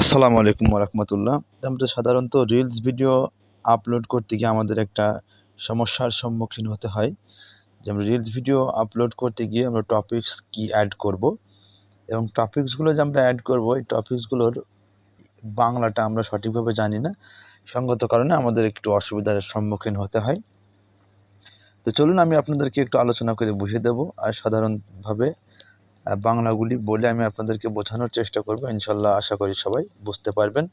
আসসালামু আলাইকুম রহমতুল্লাহ আমরা সাধারণত রিলস ভিডিও আপলোড করতে গিয়ে আমাদের একটা সমস্যার সম্মুখীন হতে হয়। যে আমরা রিলস ভিডিও আপলোড করতে গিয়ে আমরা টপিকস কি অ্যাড করব এবং টপিকসগুলো যে আমরা অ্যাড করব, এই টপিকসগুলোর বাংলাটা আমরা সঠিকভাবে জানি না। সঙ্গত কারণে আমাদের একটু অসুবিধার সম্মুখীন হতে হয়। তো চলুন আমি আপনাদেরকে একটু আলোচনা করে বুঝিয়ে দেব। আর সাধারণভাবে বাংলাগুলি বলে আমি আপনাদেরকে বোঝানোর চেষ্টা করব, ইনশাল্লাহ আশা করি সবাই বুঝতে পারবেন।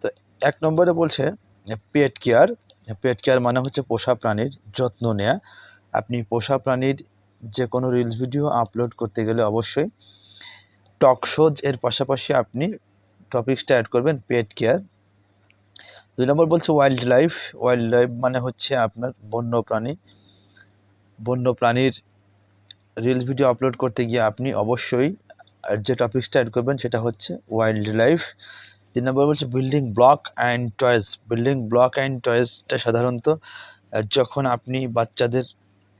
তো এক নম্বরে বলছে, পেট কেয়ার পেট কেয়ার মানে হচ্ছে পোষা প্রাণীর যত্ন নেয়া। আপনি পোষা প্রাণীর যে কোনো রিলস ভিডিও আপলোড করতে গেলে অবশ্যই টক শোজ এর পাশাপাশি আপনি টপিকসটা অ্যাড করবেন, পেট কেয়ার। দুই নম্বর বলছে ওয়াইল্ড লাইফ ওয়াইল্ড লাইফ মানে হচ্ছে আপনার বন্য প্রাণী। বন্য প্রাণীর রিলস ভিডিও আপলোড করতে গিয়ে আপনি অবশ্যই যে টপিকসটা অ্যাড করবেন সেটা হচ্ছে ওয়াইল্ড লাইফ তিন নম্বর বলছে building block and toys building block and টয়েসটা সাধারণত যখন আপনি বাচ্চাদের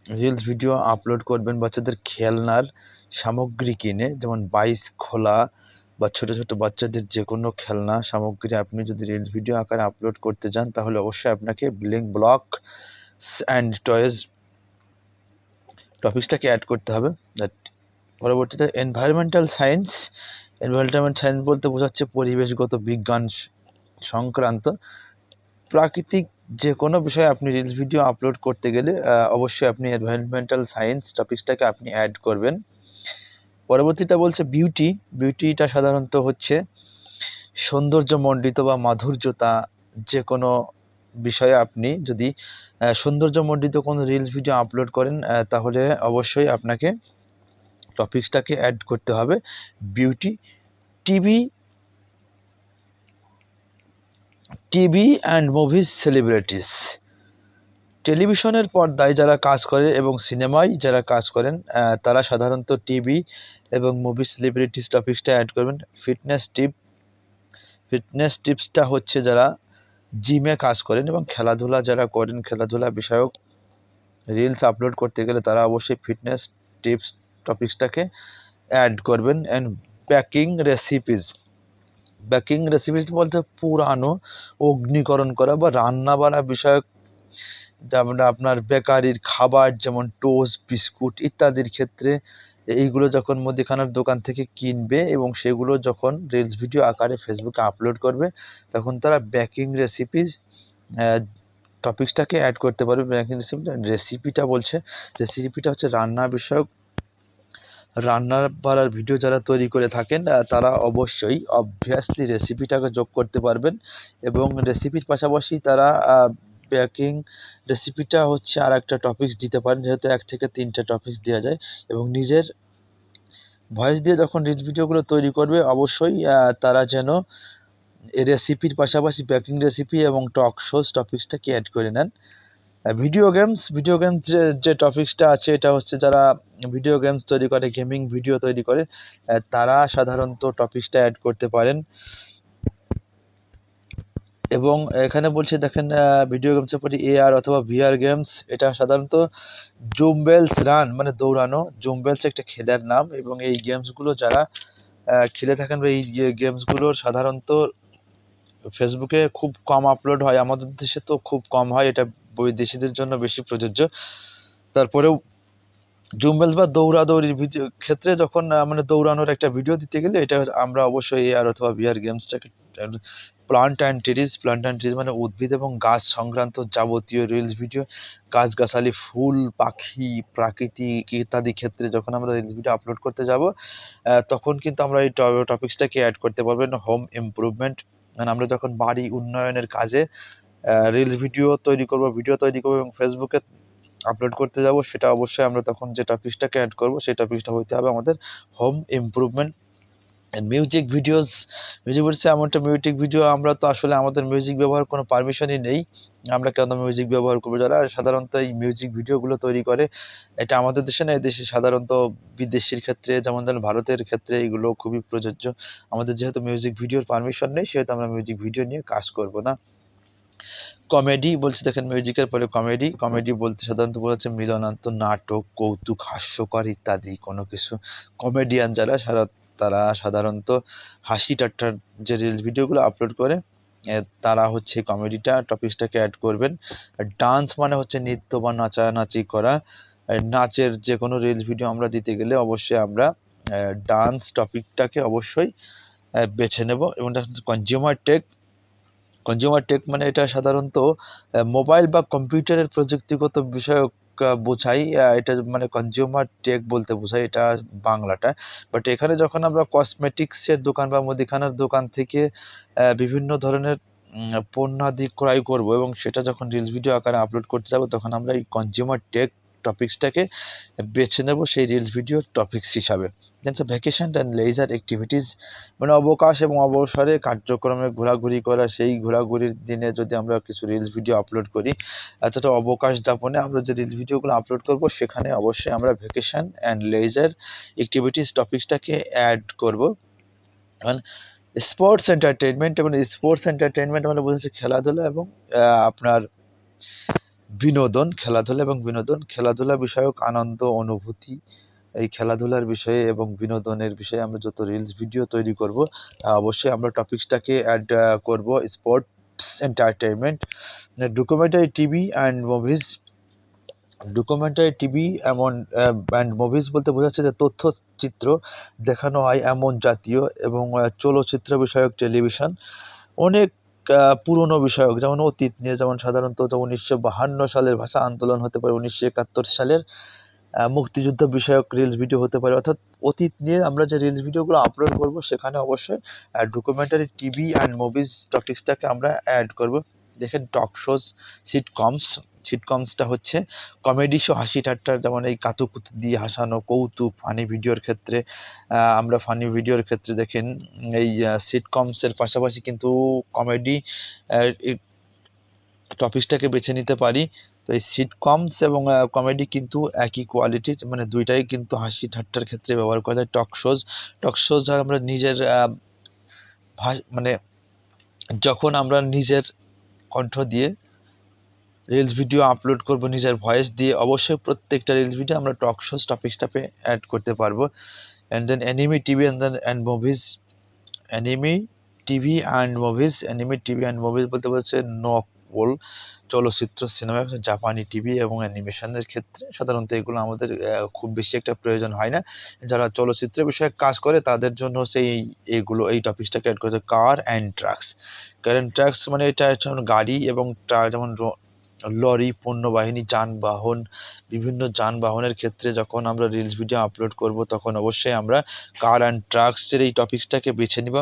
রিলস ভিডিও আপলোড করবেন, বাচ্চাদের খেলনার সামগ্রী কিনে, যেমন বাইস খোলা বা ছোটো ছোটো বাচ্চাদের যে কোনো খেলনা সামগ্রী আপনি যদি রিলস ভিডিও আকারে আপলোড করতে যান, তাহলে অবশ্যই আপনাকে বিল্ডিং ব্লক অ্যান্ড টয়েস টপিকসটাকে অ্যাড করতে হবে দ্যাট পরবর্তীতে এনভায়রনমেন্টাল সায়েন্স এনভায়রনমেন্ট সায়েন্স বলতে বোঝাচ্ছে পরিবেশগত বিজ্ঞান সংক্রান্ত। প্রাকৃতিক যে কোনো বিষয়ে আপনি রিলস ভিডিও আপলোড করতে গেলে অবশ্যই আপনি এনভায়রনমেন্টাল সায়েন্স টপিকসটাকে আপনি অ্যাড করবেন। পরবর্তীটা বলছে বিউটি বিউটিটা সাধারণত হচ্ছে সৌন্দর্যমণ্ডিত বা মাধুর্যতা যে কোনো বিষয়ে আপনি যদি সৌন্দর্যমণ্ডিত কোনো রিলস ভিডিও আপলোড করেন তাহলে অবশ্যই আপনাকে টপিকসটাকে অ্যাড করতে হবে। Beauty TV TV and movies celebrities টেলিভিশনের পর্দায় যারা কাজ করে এবং সিনেমায় যারা কাজ করেন তারা সাধারণত টিভি এবং মুভি সেলিব্রিটিস টপিকসটা অ্যাড করবেন। ফিটনেস টিপ ফিটনেস টিপসটা হচ্ছে যারা জিমে কাজ করেন এবং খেলাধুলা যারা করেন, খেলাধুলা বিষয়ক রিলস আপলোড করতে গেলে তারা অবশ্যই ফিটনেস টিপস টপিকসটাকে অ্যাড করবেন and baking recipes baking recipes বলতে পুরানো, অগ্নিকরণ করা বা রান্না বাড়া বিষয়ক যেমন আপনার বেকারির খাবার, যেমন টোস্ট বিস্কুট ইত্যাদির ক্ষেত্রে এইগুলো যখন মুদিখানার দোকান থেকে কিনবে এবং সেগুলো যখন রিলস ভিডিও আকারে ফেসবুকে আপলোড করবে, তখন তারা ব্যাকিং রেসিপিস টপিকসটাকে অ্যাড করতে পারবে। ব্যাকিং রেসিপি রেসিপিটা বলছে। রেসিপিটা হচ্ছে রান্না বিষয়ক। রান্নার বাড়ার ভিডিও যারা তৈরি করে থাকেন তারা অবশ্যই অবভিয়াসলি রেসিপিটাকে যোগ করতে পারবেন এবং রেসিপির পাশাপাশি তারা বেকিং রেসিপিটা হচ্ছে আর একটা টপিকস দিতে পারেন, যেহেতু এক থেকে তিনটে টপিক্স দেওয়া যায় এবং নিজের ভয়েস দিয়ে যখন রিলস ভিডিওগুলো তৈরি করবে, অবশ্যই তারা যেন রেসিপির পাশাপাশি বেকিং রেসিপি এবং টক শোজ টপিকসটাকে অ্যাড করে নেন। ভিডিও গেমস ভিডিও গেমস যে যে টপিকসটা আছে, এটা হচ্ছে যারা ভিডিও গেমস তৈরি করে গেমিং ভিডিও তৈরি করে তারা সাধারণত টপিকসটা অ্যাড করতে পারেন। এবং এখানে বলছে, দেখেন ভিডিও গেমসের পরে এআর অথবা ভিআর গেমস এটা সাধারণত জুমবেলস রান মানে দৌড়ানো। জুমবেলস একটা খেলার নাম এবং এই গেমসগুলো যারা খেলে থাকেন বা এই গেমসগুলোর সাধারণত ফেসবুকে খুব কম আপলোড হয়। আমাদের দেশে তো খুব কম হয়, এটা বৈদেশিদের জন্য বেশি প্রযোজ্য। তারপরেও জুমবেলস বা দৌড়াদৌড়ির ভিডিও, ক্ষেত্রে যখন মানে দৌড়ানোর একটা ভিডিও দিতে গেলে, এটা আমরা অবশ্যই এআর অথবা VR গেমসটাকে plant and trees plant and trees মানে উদ্ভিদ এবং গাছ সংক্রান্ত যাবতীয় রিলস ভিডিও গাছগাছালি ফুল, পাখি প্রাকৃতিক ইত্যাদি ক্ষেত্রে যখন আমরা রিলস ভিডিও আপলোড করতে যাব তখন কিন্তু আমরা এই টপিক্সটাকে অ্যাড করতে পারবেন হোম ইমপ্রুভমেন্ট মানে আমরা যখন বাড়ি উন্নয়নের কাজে রিলস ভিডিও তৈরি করব ভিডিও তৈরি করব এবং ফেসবুকে আপলোড করতে যাব, সেটা অবশ্যই আমরা তখন যে টপিক্সটাকে অ্যাড করব, সেই টপিক্সটা হইতে হবে আমাদের home improvement music videos music বলছে এমন একটা মিউজিক ভিডিও আমরা তো আসলে আমাদের মিউজিক ব্যবহার কোনো পারমিশনই নেই। আমরা কেন মিউজিক ব্যবহার করব যারা? সাধারণত এই মিউজিক ভিডিওগুলো তৈরি করে, এটা আমাদের দেশে না দেশে সাধারণত বিদেশির ক্ষেত্রে, যেমন ধরেন ভারতের ক্ষেত্রে এগুলো খুবই প্রযোজ্য। আমাদের যেহেতু মিউজিক ভিডিওর পারমিশন নেই, সেহেতু আমরা মিউজিক ভিডিও নিয়ে কাজ করব না। কমেডি বলছে দেখেন মিউজিকের পরে কমেডি কমেডি বলতে সাধারণত বলেছে মিলনান্ত নাটক, কৌতুক, হাস্যকর ইত্যাদি কোনো কিছু। কমেডিয়ান যারা, সারা তারা সাধারণত হাসি ঠাট্টার যে রিলস ভিডিওগুলো আপলোড করে তারা হচ্ছে কমেডিটা টপিকসটাকে অ্যাড করবেন। ডান্স মানে হচ্ছে নৃত্য বা নাচানাচি করা। নাচের যে কোনো রিলস ভিডিও আমরা দিতে গেলে অবশ্যই আমরা ডান্স টপিকটাকে অবশ্যই বেছে নেব। এবং কনজিউমার টেক কনজিউমার টেক মানে এটা সাধারণত মোবাইল বা কম্পিউটারের প্রযুক্তিগত বিষয়ক বোঝাই এটা মানে কনজিউমার টেক বলতে বোঝাই এটা বাংলাটা। বাট এখানে যখন আমরা কসমেটিক্সের দোকান বা মুদিখানার দোকান থেকে বিভিন্ন ধরনের পণ্য পণ্যাদি ক্রয় করব এবং সেটা যখন রিলস ভিডিও আকারে আপলোড করতে যাব, তখন আমরা এই কনজিউমার টেক টপিক্সটাকে বেছে নেব সেই রিলস ভিডিও টপিক্স হিসাবে। Then vacation and leisure activities মানে অবকাশ এবং অবসরে কার্যক্রমে ঘোরাঘুরি করা, সেই ঘোরাঘুরির দিনে যদি আমরা কিছু রিলস ভিডিও আপলোড করি, এতটা অবকাশ যাপনে আমরা যে রিলস ভিডিওগুলো আপলোড করব, সেখানে অবশ্যই আমরা ভ্যাকেশন অ্যান্ড লেজার অ্যাক্টিভিটিস টপিক্সটাকে অ্যাড করব। মানে স্পোর্টস এন্টারটেনমেন্ট এবং স্পোর্টস এন্টারটেনমেন্ট মানে বোঝাচ্ছে খেলাধুলা এবং আপনার বিনোদন, খেলাধুলা এবং বিনোদন, খেলাধুলা বিষয়ক আনন্দ, অনুভূতি এই খেলাধুলার বিষয়ে এবং বিনোদনের বিষয়ে আমরা যত রিলস ভিডিও তৈরি করব অবশ্যই আমরা টপিকসটাকে অ্যাড করব। Sports entertainment documentary TV and movies documentary TV এমন অ্যান্ড মুভিজ বলতে বোঝাচ্ছে যে তথ্যচিত্র দেখানো হয় এমন জাতীয় এবং চলচ্চিত্র বিষয়ক টেলিভিশন অনেক পুরনো বিষয়ক যেমন অতীত নিয়ে যেমন সাধারণত উনিশশো বাহান্ন সালের ভাষা আন্দোলন হতে পারে উনিশশো একাত্তর সালের। মুক্তিযুদ্ধ বিষয়ক রিলস ভিডিও হতে পারে। অর্থাৎ অতীত নিয়ে আমরা যে রিলস ভিডিওগুলো আপলোড করব, সেখানে অবশ্যই ডকুমেন্টারি টিভি অ্যান্ড মুভিজ টপিক্সটাকে আমরা অ্যাড করব। দেখেন টক শোজ সিটকমস সিটকমসটা হচ্ছে কমেডি শো হাসি ঠাট্টার যেমন এই কাতুকুতু দিয়ে হাসানো, কৌতুক ফানি ভিডিওর ক্ষেত্রে আমরা ফানি ভিডিওর ক্ষেত্রে দেখেন, এই সিটকমসের পাশাপাশি কিন্তু কমেডি টপিকসটাকে বেছে নিতে পারি। তো এই সিটকমস এবং কমেডি কিন্তু একই কোয়ালিটির মানে দুইটাই কিন্তু হাসি ঠাট্টার ক্ষেত্রে ব্যবহার করা যায়। টক শোজ টক শোজ আমরা নিজের মানে যখন আমরা নিজের কণ্ঠ দিয়ে রিলস ভিডিও আপলোড করব, নিজের ভয়েস দিয়ে অবশ্যই প্রত্যেকটা রিলস ভিডিও আমরা টক শোজ টপিক্সটাকে অ্যাড করতে পারব। And then anime TV and then and movies anime TV and movies anime TV and movies বলতে বলছে নকল চলচ্চিত্র, সিনেমা জাপানি টিভি এবং অ্যানিমেশনের ক্ষেত্রে সাধারণত এগুলো আমাদের খুব বেশি একটা প্রয়োজন হয় না। যারা চলচ্চিত্র বিষয়ে কাজ করে তাদের জন্য সেই এইগুলো এই টপিকসটাকে অ্যাড করেছে car and trucks car and trucks মানে এটা যেমন গাড়ি এবং যেমন লরি, পণ্যবাহিনী, যানবাহন, বিভিন্ন যানবাহনের ক্ষেত্রে যখন আমরা রিলস ভিডিও আপলোড করব তখন অবশ্যই আমরা কার অ্যান্ড ট্রাক্সের এই টপিকসটাকে বেছে নিব।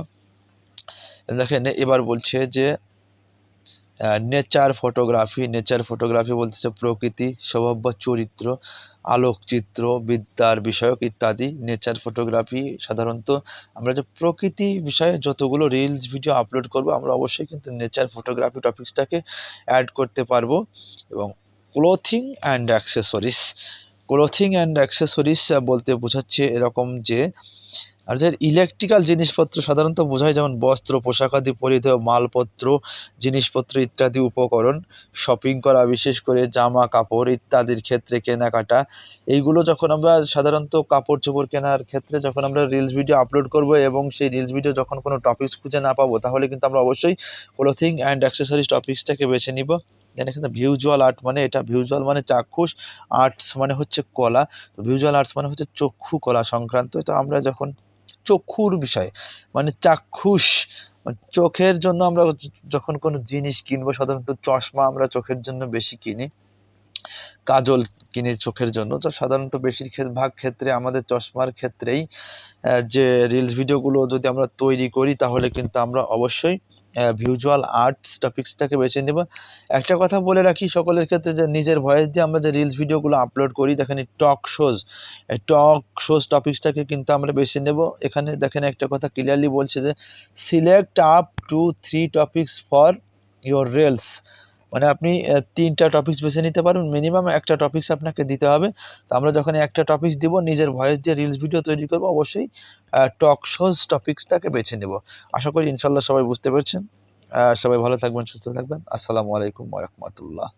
দেখেন, এবার বলছে যে নেচার ফটোগ্রাফি নেচার ফটোগ্রাফি বলতেছে প্রকৃতি, স্বভাব বা চরিত্র, আলোকচিত্র, বিদ্যার বিষয়ক ইত্যাদি। নেচার ফটোগ্রাফি সাধারণত আমরা যে প্রকৃতি বিষয়ে যতগুলো রিলস ভিডিও আপলোড করব, আমরা অবশ্যই কিন্তু নেচার ফটোগ্রাফি টপিক্সটাকে অ্যাড করতে পারব। এবং clothing and accessories clothing and accessories বলতে বোঝাচ্ছে এরকম যে আর যে ইলেকট্রিক্যাল জিনিসপত্র সাধারণত বোঝায় যেমন বস্ত্র পোশাকাদি পরিধেয় মালপত্র, জিনিসপত্র ইত্যাদি উপকরণ শপিং করা, বিশেষ করে জামা, কাপড় ইত্যাদির ক্ষেত্রে কেনাকাটা। এইগুলো যখন আমরা সাধারণত কাপড় চোপড় কেনার ক্ষেত্রে যখন আমরা রিলস ভিডিও আপলোড করব এবং সেই রিলস ভিডিও যখন কোনো টপিকস খুঁজে না পাবো, তাহলে কিন্তু আমরা অবশ্যই ক্লোথিং অ্যান্ড অ্যাক্সেসরিজ টপিকসটাকে বেছে নিব। দেন এখানে ভিউজুয়াল আর্ট মানে এটা ভিউজুয়াল মানে চাক্ষুষ আর্টস মানে হচ্ছে কলা। তো ভিউজুয়াল আর্টস মানে হচ্ছে চক্ষু কলা সংক্রান্ত। তো আমরা যখন চক্ষুর বিষয় মানে চাক্ষুষ। মানে চোখের জন্য আমরা যখন কোনো জিনিস কিনবো, সাধারণত চশমা আমরা চোখের জন্য বেশি কিনি। কাজল কিনে চোখের জন্য। তো সাধারণত বেশিরভাগ ক্ষেত্রে, আমাদের চশমার ক্ষেত্রেই যে রিলস ভিডিওগুলো যদি আমরা তৈরি করি, তাহলে কিন্তু আমরা অবশ্যই ভিউজুয়াল আর্টস টপিক্সটাকে বেছে নেব। একটা কথা বলে রাখি সকলের ক্ষেত্রে যে নিজের ভয়েস দিয়ে আমরা যে রিলস ভিডিওগুলো আপলোড করি, দেখেন টক শোজ টক শোজ টপিক্সটাকে কিন্তু আমরা বেছে নেব। এখানে দেখেন একটা কথা ক্লিয়ারলি বলছে যে select up to three topics for your reels মানে আপনি তিনটা টপিক্স বেছে নিতে পারবেন। মিনিমাম একটা টপিক্স আপনাকে দিতে হবে। তো আমরা যখন একটা টপিক্স দিব, নিজের ভয়েস দিয়ে রিলস ভিডিও তৈরি করব, অবশ্যই টক শোজ টপিক্সটাকে বেছে নেব। আশা করি ইনশাল্লাহ সবাই বুঝতে পেরেছেন। সবাই ভালো থাকবেন, সুস্থ থাকবেন। আসসালামু আলাইকুম রহমতুল্লাহ।